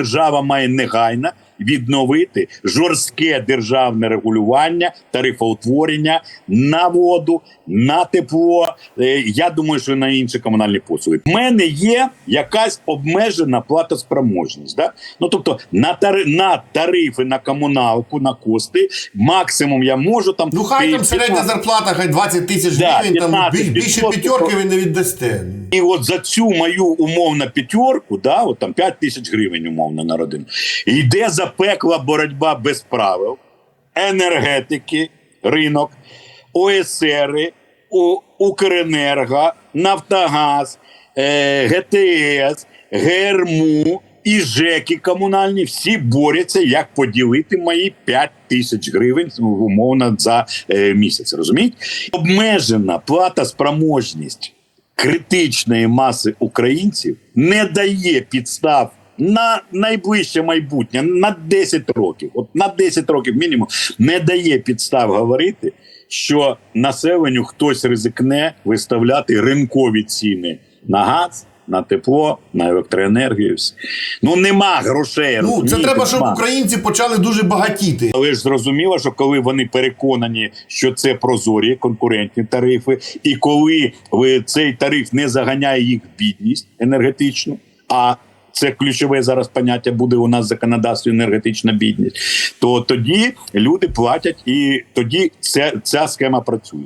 Держава має негайно відновити жорстке державне регулювання, тарифоутворення на воду, на тепло. е, Я думаю, що на інші комунальні послуги. У мене є якась обмежена платоспроможність. Да? Ну тобто на тари, на тарифи на комуналку, на кости, максимум я можу там Ну хай там середня зарплата, хай 20 тисяч Да, гривень, там більше п'ятерки ви не віддасте. І от за цю мою умовну п'ятерку, да, от там 5 тисяч гривень умовно на родину, йде запекла боротьба без правил, енергетики, ринок, ОСРи, Укренерго, Нафтогаз, е, ГТС, ГРМУ і ЖЕКи комунальні всі борються, як поділити мої 5 тисяч гривень умовно за е, місяць. Розумієте? Обмежена плата спроможність критичної маси українців не дає підстав на найближче майбутнє, на 10 років, от на 10 років мінімум, не дає підстав говорити, що населенню хтось ризикне виставляти ринкові ціни на газ. На тепло, на електроенергію. Ну нема грошей. Ну, це треба, щоб українці почали дуже багатіти. Але ж зрозуміло, що коли вони переконані, що це прозорі конкурентні тарифи, і коли ви, цей тариф не заганяє їх в бідність енергетичну, а це ключове зараз поняття буде у нас в законодавстві енергетична бідність, то тоді люди платять, і тоді ця, ця схема працює.